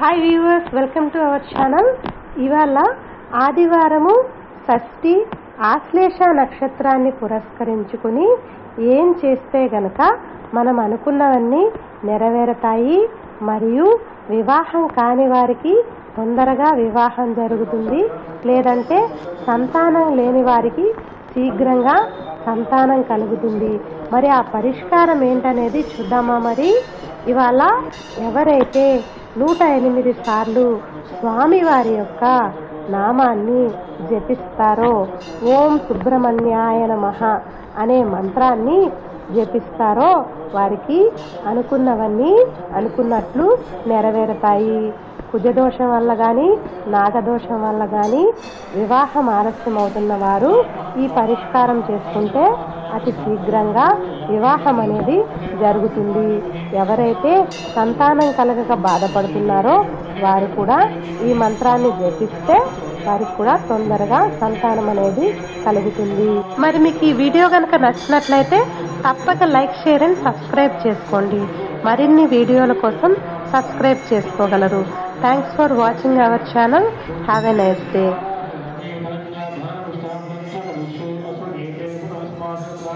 Hi viewers welcome to our channel ఇవాళ ఆదివారము షష్ఠి ఆశ్లేష నక్షత్రాన్ని పురస్కరించుకుని ఏం చేస్తే గనక మనం అనుకున్నవన్నీ నెరవేరతాయి మరియు వివాహం కాని వారికి తొందరగా వివాహం జరుగుతుంది. లేదంటే సంతానం లేని వారికి శీఘ్రంగా సంతానం కలుగుతుంది. మరి ఆ పరిష్కారం ఏంటనేది చూద్దామా మరి? ఇవాళ ఎవరైతే నూట ఎనిమిది సార్లు స్వామివారి యొక్క నామాన్ని జపిస్తారో. ఓం సుబ్రహ్మణ్యాయ నమః అనే మంత్రాన్ని జపిస్తారో. వారికి అనుకున్నవన్నీ అనుకున్నట్లు నెరవేరుతాయి. కుజదోషం వల్ల కానీ నాగదోషం వల్ల కానీ వివాహం ఆలస్యం అవుతున్న వారు ఈ పరిష్కారం చేసుకుంటే అతి శీఘ్రంగా వివాహం అనేది జరుగుతుంది. ఎవరైతే సంతానం కలగక బాధపడుతున్నారో వారు కూడా ఈ మంత్రాన్ని జపిస్తే వారికి కూడా తొందరగా సంతానం అనేది కలుగుతుంది. మరి మీకు ఈ వీడియో కనుక నచ్చినట్లయితే తప్పక లైక్ షేర్ అండ్ సబ్స్క్రైబ్ చేసుకోండి. మరిన్ని వీడియోల కోసం సబ్స్క్రైబ్ చేసుకోగలరు. Thanks for watching our channel have a nice day nossa